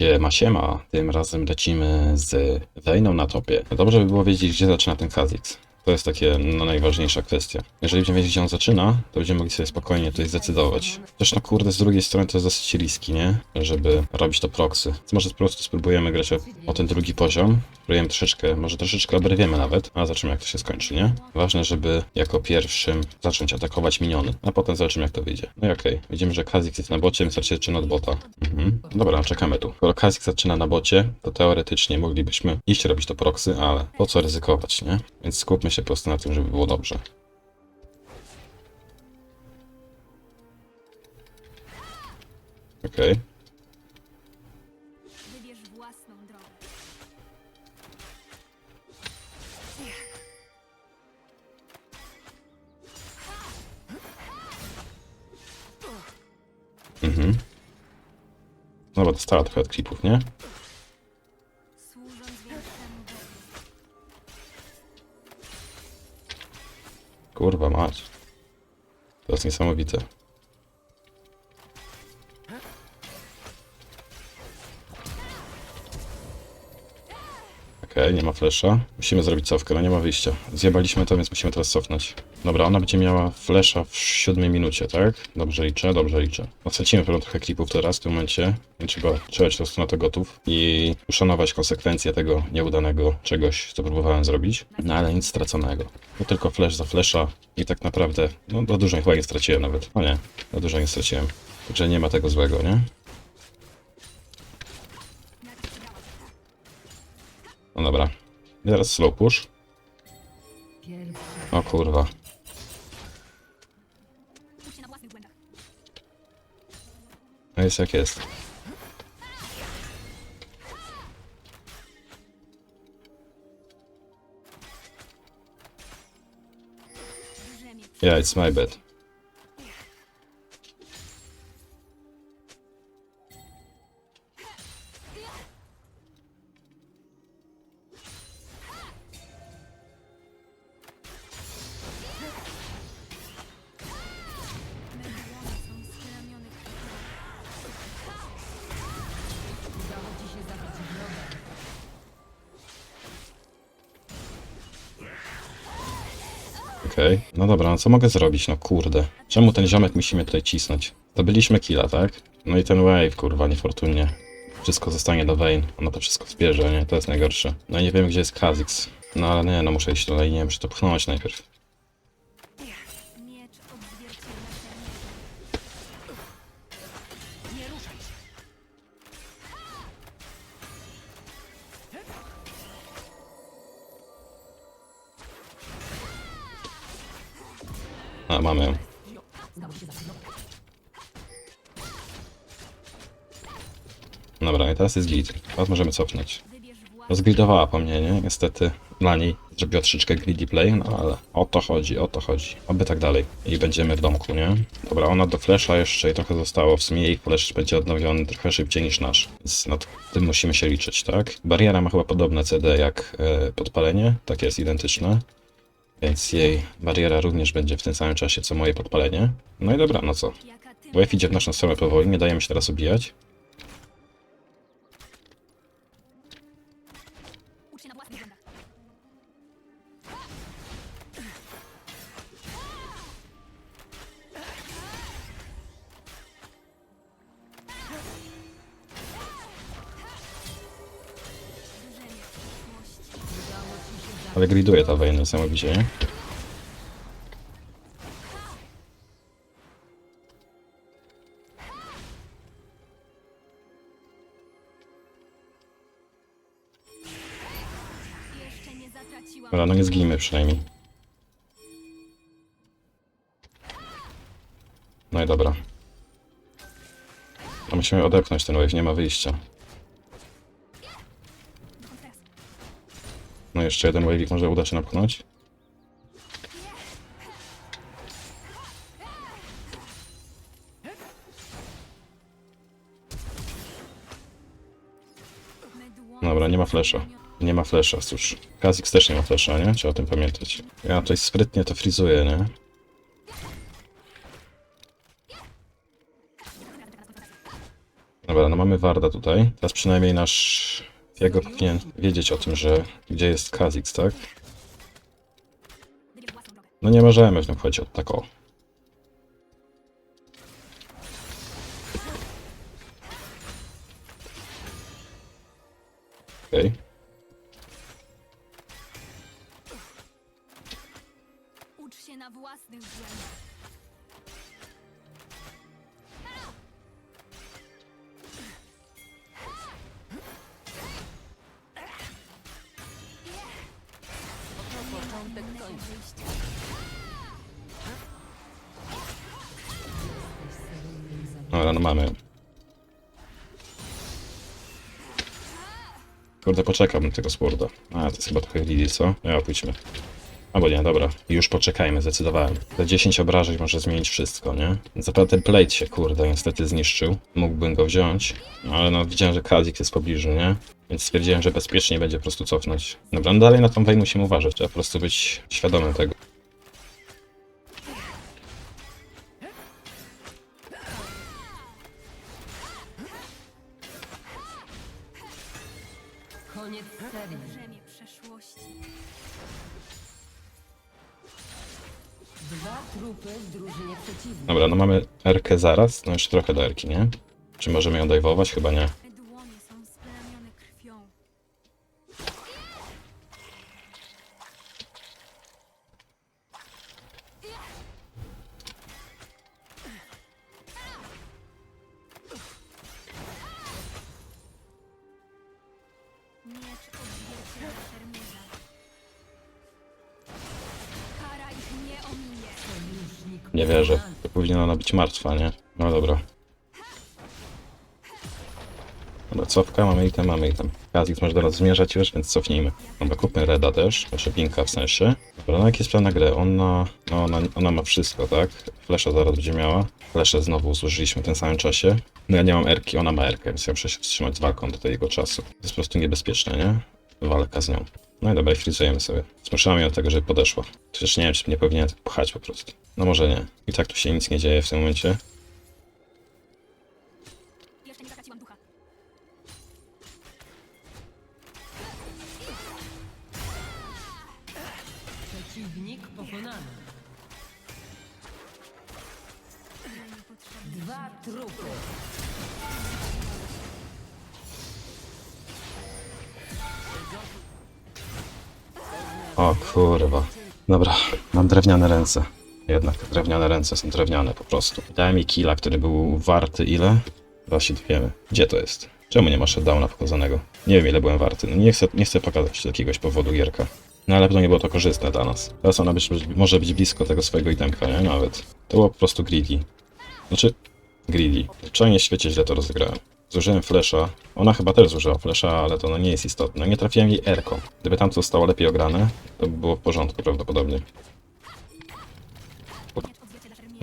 Siema, siema. Tym razem lecimy z Wejną na topie. Dobrze by było wiedzieć, gdzie zaczyna ten Kha'Zix. To jest takie no, najważniejsza kwestia. Jeżeli będziemy wiedzieć, gdzie on zaczyna, to będziemy mogli sobie spokojnie tutaj zdecydować. Też no kurde, z drugiej strony to jest dosyć riski, nie? Żeby robić to proxy. Więc może po prostu spróbujemy grać o, o ten drugi poziom. Spróbujemy troszeczkę, może troszeczkę oberwiemy nawet, a zobaczymy jak to się skończy, nie? Ważne, żeby jako pierwszym zacząć atakować miniony, a potem zobaczymy jak to wyjdzie. No i okej, widzimy, że Kha'Zix jest na bocie, więc zaczyna od bota. Mhm. Dobra, czekamy tu. Skoro Kha'Zix zaczyna na bocie, to teoretycznie moglibyśmy iść robić to proxy, ale po co ryzykować, nie? Więc skupmy się po prostu na tym, żeby było dobrze. Okej. Drogę. Mhm. Dobra, dostała trochę od klipów, nie? Kurwa mać. To jest niesamowite. Okej, nie ma flesza. Musimy zrobić cofkę, no nie ma wyjścia. Zjebaliśmy to, więc musimy teraz cofnąć. Dobra, ona będzie miała flesza w siódmej minucie, tak? Dobrze liczę, dobrze liczę. No, stracimy pewno trochę klipów teraz w tym momencie. Trzeba, trzeba być po prostu na to gotów i uszanować konsekwencje tego nieudanego czegoś, co próbowałem zrobić. No ale nic straconego. No tylko flash za flesza i tak naprawdę, no za dużo chyba nie straciłem nawet. No nie, za dużo nie straciłem. Także nie ma tego złego, nie? No dobra. I teraz slow push. O kurwa. No jest jak jest. Drzemie. Yeah, it's my bad. Okej. No dobra, no co mogę zrobić? No kurde. Czemu ten ziomek musimy tutaj cisnąć? Zdobyliśmy killa, tak? No i ten wave, kurwa, niefortunnie. Wszystko zostanie do Vayne. Ona to wszystko zbierze, nie? To jest najgorsze. No i nie wiem, gdzie jest Kha'Zix. No ale nie, no muszę iść tutaj, nie wiem, muszę to pchnąć najpierw. A, mamy ją. Dobra, i teraz jest git. Teraz możemy cofnąć. Rozgridowała po mnie, nie? Niestety dla niej zrobiła troszeczkę greedy play, no ale o to chodzi, o to chodzi. Oby tak dalej. I będziemy w domku, nie? Dobra, ona do flasha jeszcze i trochę zostało. W sumie jej będzie odnowiony trochę szybciej niż nasz. Więc nad tym musimy się liczyć, tak? Bariera ma chyba podobne CD jak e, podpalenie. Tak jest, identyczne. Więc jej bariera również będzie w tym samym czasie co moje podpalenie. No i dobra, no co? WF idzie w naszą stronę powoli, nie dajemy się teraz obijać. Ale griduje ta wejna niesamowicie, nie? Dobra, no nie zgijmy przynajmniej. No i dobra. No musimy odepchnąć ten wave, nie ma wyjścia. No jeszcze jeden wave'ik może uda się napchnąć. Dobra, nie ma flesza. Nie ma flesza, cóż. Kha'Zix też nie ma flesza, nie? Trzeba o tym pamiętać. Ja tutaj sprytnie to frizuję, nie? Dobra, no mamy Warda tutaj. Teraz przynajmniej nasz Diego powinien wiedzieć o tym, że gdzie jest Kha'Zix, tak? No nie możemy w tym chodzić od tak o. Końca. Wyjście. Dobra, no mamy. Kurde, poczekałbym tego sporda. A, to jest chyba trochę greedy, co? Ja, pójdźmy. Albo nie, dobra. Już poczekajmy, zdecydowałem. Te 10 obrażeń może zmienić wszystko, nie? Zapewne plate się, kurde, niestety zniszczył. Mógłbym go wziąć, no, ale no widziałem, że Kazik jest w pobliżu, nie? Więc stwierdziłem, że bezpiecznie będzie po prostu cofnąć. Dobra, no dalej na tą wejdę musimy uważać. Trzeba po prostu być świadomym tego. Koniec serii. Brzemię przeszłości. Dwa trupy w drużynie przeciwnej. Dobra, no mamy Erkę zaraz, no jeszcze trochę do Erki, nie? Czy możemy ją dajwować? Chyba nie. Nie wierzę. To powinna ona być martwa, nie? No dobra. Dobra, cofka, mamy item, mamy item. Kazix może teraz zmierzać już, więc cofnijmy. Dobra, kupmy Reda też, proszę Pinka w sensie. Dobra, no jaki jest plan na grę? Ona, no ona, ona ma wszystko, tak? Flesza zaraz będzie miała. Flesze znowu zużyliśmy w tym samym czasie. No ja nie mam Erki, ona ma Erkę, więc ja muszę się wstrzymać z walką do tego czasu. To jest po prostu niebezpieczne, nie? Walka z nią. No i dobra, frizujemy sobie. Zmuszamy ją do tego, żeby podeszła. Przecież nie wiem, czy nie powinien tak pchać po prostu. No może nie. I tak tu się nic nie dzieje w tym momencie. Przeciwnik pokonany. Dwa trupy. O kurwa. Dobra, mam drewniane ręce. Jednak drewniane ręce są drewniane po prostu. Dałem mi killa, który był warty ile? Się dowiemy. Gdzie to jest? Czemu nie ma shutdowna pokazanego? Nie wiem ile byłem warty. No nie chcę, nie chcę pokazać z jakiegoś powodu gierka. No ale to nie było to korzystne dla nas. Teraz ona być, może być blisko tego swojego itemka, nie? Nawet. To było po prostu greedy. Znaczy, greedy. Nie świecie źle to rozegrałem. Zużyłem flesza. Ona chyba też zużyła flesza, ale to no nie jest istotne. Nie trafiłem jej erką. Gdyby tam to zostało lepiej ograne, to by było w porządku prawdopodobnie.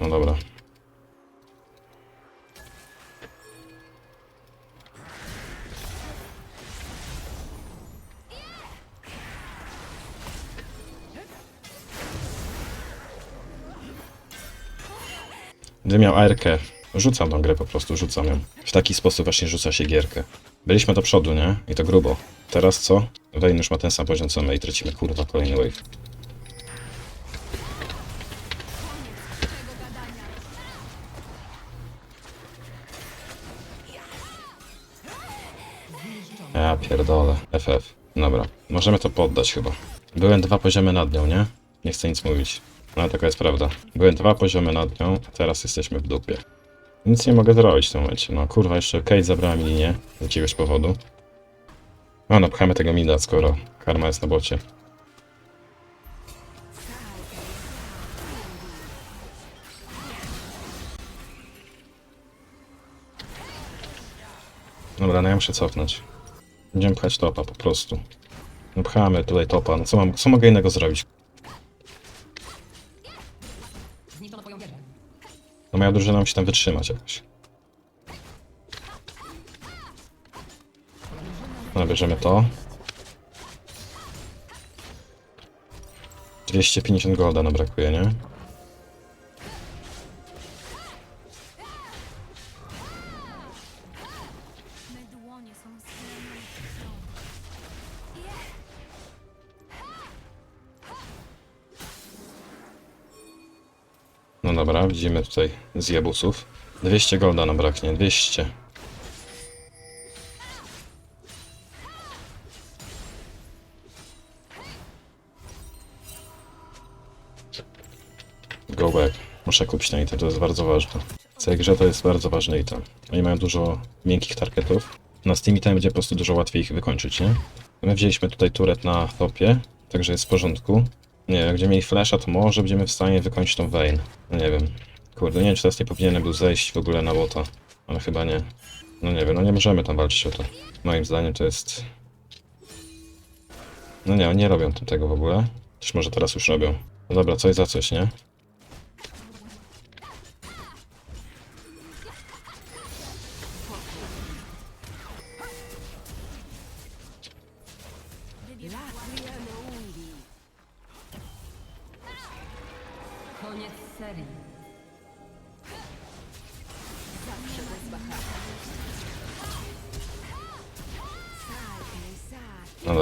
No dobra. Gdybym miał ARkę, rzucam tą grę po prostu, rzucam ją. W taki sposób właśnie rzuca się gierkę. Byliśmy do przodu, nie? I to grubo. Teraz co? Wayne już ma ten sam poziom co my i tracimy kurwa kolejny wave. Ja pierdolę. FF. Dobra. Możemy to poddać chyba. Byłem dwa poziomy nad nią, nie? Nie chcę nic mówić. No ale taka jest prawda. Byłem dwa poziomy nad nią, teraz jesteśmy w dupie. Nic nie mogę zrobić w tym momencie. No kurwa, jeszcze Kate zabrała mi linię z jakiegoś powodu. No, no pchamy tego mida, skoro karma jest na bocie. Dobra, no ja muszę cofnąć. Będziemy pchać topa po prostu. No pchamy tutaj topa, no co, mam, co mogę innego zrobić? No moja drużyna musi tam wytrzymać jakoś. No bierzemy to. 250 golda nam brakuje, nie? Dobra, widzimy tutaj zjebusów. 200 golda nam braknie, 200. Go back. Muszę kupić ten item, to jest bardzo ważne. W tej grze to jest bardzo ważny item. Oni mają dużo miękkich targetów. Na Steam item będzie po prostu dużo łatwiej ich wykończyć, nie? My wzięliśmy tutaj turet na topie, także jest w porządku. Nie, jak będziemy mieli flasha, to może będziemy w stanie wykończyć tą Vayne. No nie wiem. Kurde, nie wiem, czy teraz nie powinienem był zejść w ogóle na bota. Ale chyba nie. No nie wiem, no nie możemy tam walczyć o to. Moim zdaniem to jest... No nie, nie robią tam tego w ogóle. Też może teraz już robią. No dobra, coś za coś, nie?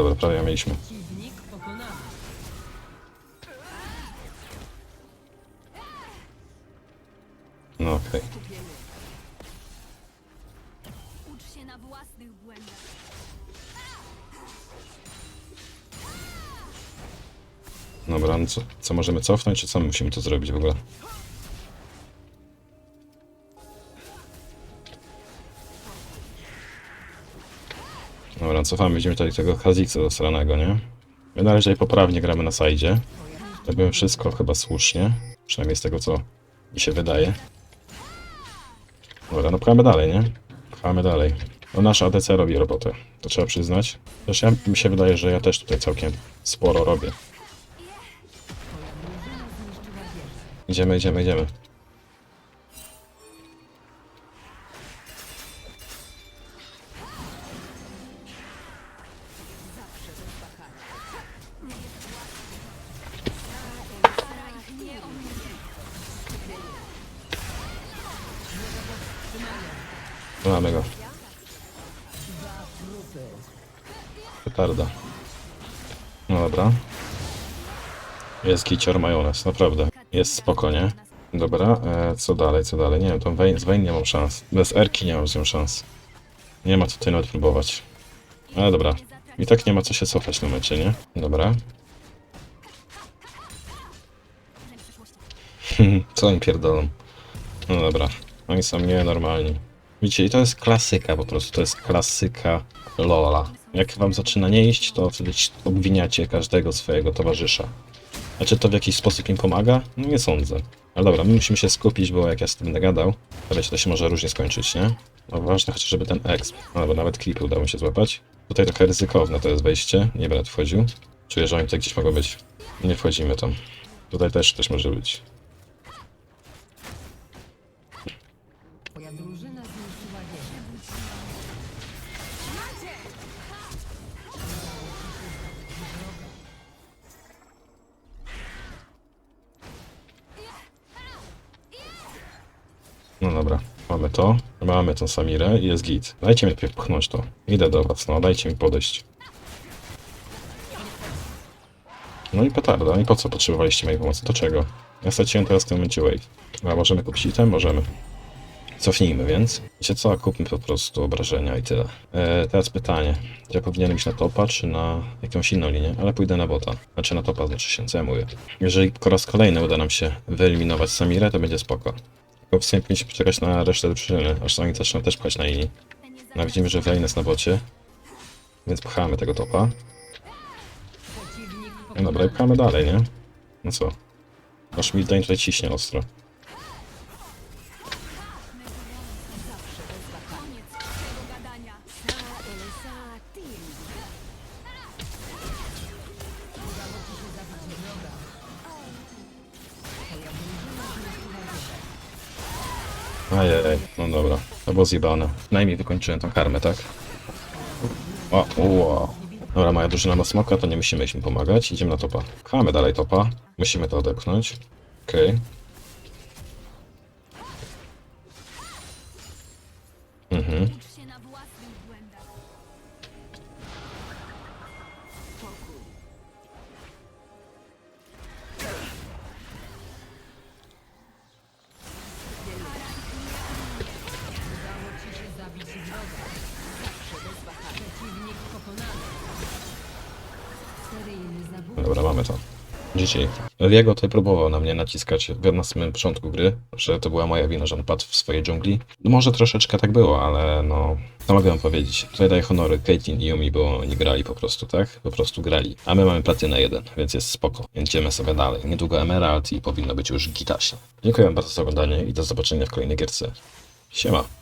Dobra, prawie mieliśmy. Przeciwnik pokonany. No okej. Ucz się na własnych błędach. Dobra, no co, co możemy cofnąć, czy co my musimy tu zrobić w ogóle? Cofamy, widzimy tutaj tego Kha'Zix'a do stranego, nie? My należy poprawnie gramy na sajdzie. Robimy wszystko chyba słusznie. Przynajmniej z tego, co mi się wydaje. Dobra, no pchamy dalej, nie? Pchamy dalej. No nasza ADC robi robotę, to trzeba przyznać. Też ja, mi się wydaje, że ja też tutaj całkiem sporo robię. Idziemy, idziemy, idziemy. Mamy go. Petarda. No dobra. Jest kicior majonez, naprawdę. Jest spoko, nie? Dobra, e, co dalej, co dalej? Nie wiem, tą Vayne, z Vayne nie mam szans. Bez Erki nie mam z nią szans. Nie ma tutaj nawet próbować. Ale dobra. I tak nie ma co się cofać na mecie, nie? Dobra. co oni pierdolą? No dobra. Oni są nienormalni. Widzicie, i to jest klasyka po prostu, to jest klasyka Lola. Jak wam zaczyna nie iść, to wtedy ci obwiniacie każdego swojego towarzysza. A czy to w jakiś sposób im pomaga? No nie sądzę. Ale dobra, my musimy się skupić, bo jak ja z tym będę gadał, to wiecie, to się może różnie skończyć, nie? No ważne żeby ten exp, no bo nawet klipy udało mi się złapać. Tutaj trochę ryzykowne to jest wejście, nie będę wchodził. Czuję, że oni tutaj gdzieś mogą być. Nie wchodzimy tam. Tutaj też coś może być. Mamy tą Samirę i jest git. Dajcie mi najpierw pchnąć to. Idę do was, no dajcie mi podejść. No i petarda, i po co potrzebowaliście mojej pomocy? Do czego? Ja straciłem teraz w tym momencie wave. A możemy kupić item? Możemy. Cofnijmy więc. Wiecie co? Kupmy po prostu obrażenia i tyle. E, teraz pytanie. Ja powinienem iść na topa, czy na jakąś inną linię? Ale pójdę na bota. Znaczy na topa, znaczy się, mówię. Jeżeli po raz kolejny uda nam się wyeliminować Samirę, to będzie spoko. Tylko w sumie powinniśmy poczekać na resztę drużyny, aż oni zaczną też pchać na linii. No widzimy, że Vayne jest na bocie. Więc pchamy tego topa. No dobra, i pchamy dalej, nie? No co? Aż Midlane tutaj ciśnie ostro. Dobra. To było zjebane. Najmniej wykończyłem tą karmę, tak? O, uło. Dobra, moja drużyna ma smoka, to nie musimy iść pomagać. Idziemy na topa. Pchamy dalej topa. Musimy to odepchnąć. Okej. Mhm. Przeciwnik pokonany. Seryjny zabójca. Dobra, mamy to. GG. Riego tutaj próbował na mnie naciskać na samym początku gry, że to była moja wina, że on padł w swojej dżungli. No może troszeczkę tak było, ale no... Co mogę wam powiedzieć? Tutaj daję honory Caitlyn i Yumi, bo oni grali po prostu, tak? Po prostu grali. A my mamy platynę 1, więc jest spoko. Idziemy sobie dalej. Niedługo Emerald i powinno być już gitaśnie. Dziękuję bardzo za oglądanie i do zobaczenia w kolejnej gierce. Siema.